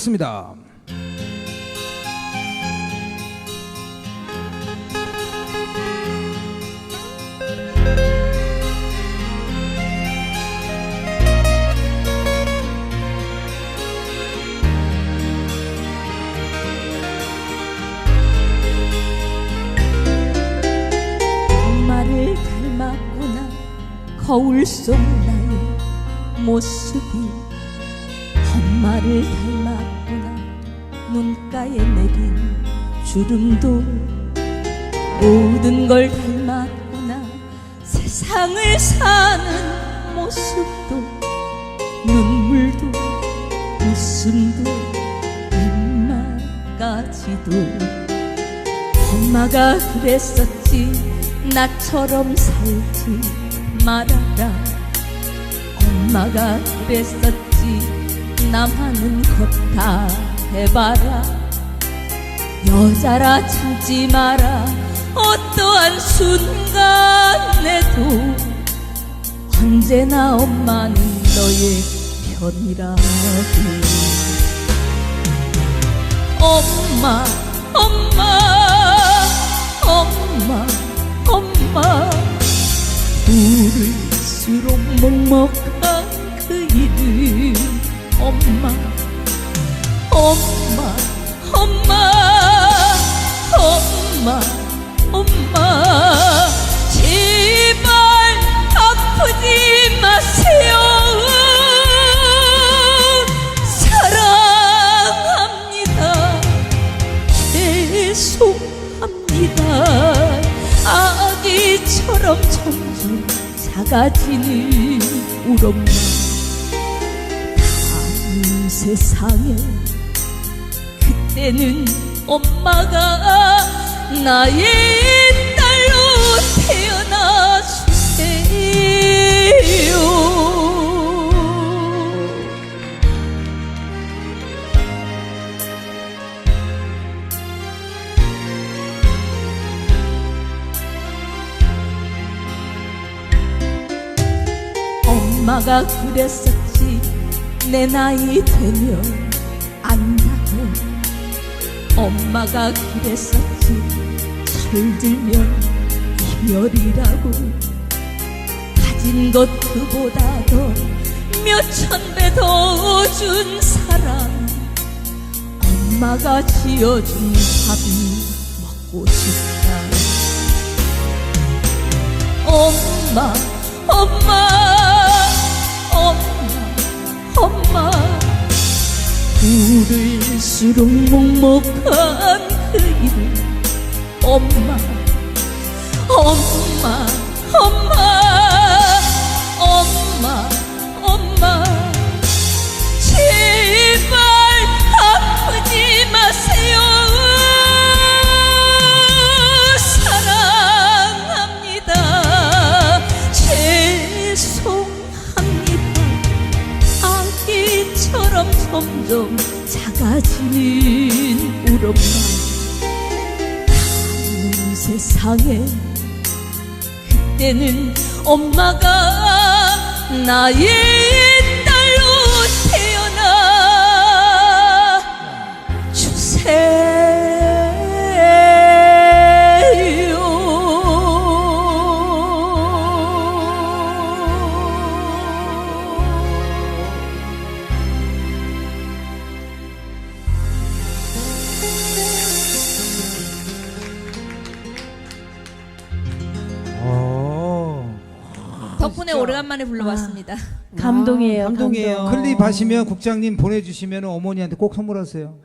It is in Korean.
하겠습니다. 엄마를 닮았구나 거울 속 나의 모습이 엄마를 닮았구나 눈가에 내린 주름도 모든 걸 닮았구나. 세상을 사는 모습도 눈물도 웃음도 입맛까지도. 엄마가 그랬었지 나처럼 살지 말아라. 엄마가 그랬었지 나만은 것다 해봐라. 여자라 참지 마라. 어떠한 순간에도 언제나 엄마는 너의 편이라고 엄마 엄마 엄마 엄마. 부를수록 먹먹한 그 이름 엄마 엄마 엄마 엄마 엄마. 제발 아프지 마세요. 사랑합니다. 죄송합니다. 아기처럼 점점 작아지는 우엄마. 다음 세상에 그 때는 엄마가 나의 딸로 태어나 주세요. 엄마가 그랬었지. 내 나이 되면 엄마가 그랬었지. 철 들면 이별이라고. 가진 것 그보다도 몇천 배 더 준 사랑. 엄마가 지어준 밥이 먹고 싶다. 엄마 엄마 엄마 엄마 부를수록 먹먹한 그 이름. 엄마 엄마 엄마 엄마 점점 작아지는 우엄마 다음 세상에 그때는 엄마가 나의 덕분에 오래간만에 불러봤습니다. 감동이에요. 아, 감동이에요. 감동. 클립 하시면 국장님 보내주시면 어머니한테 꼭 선물하세요.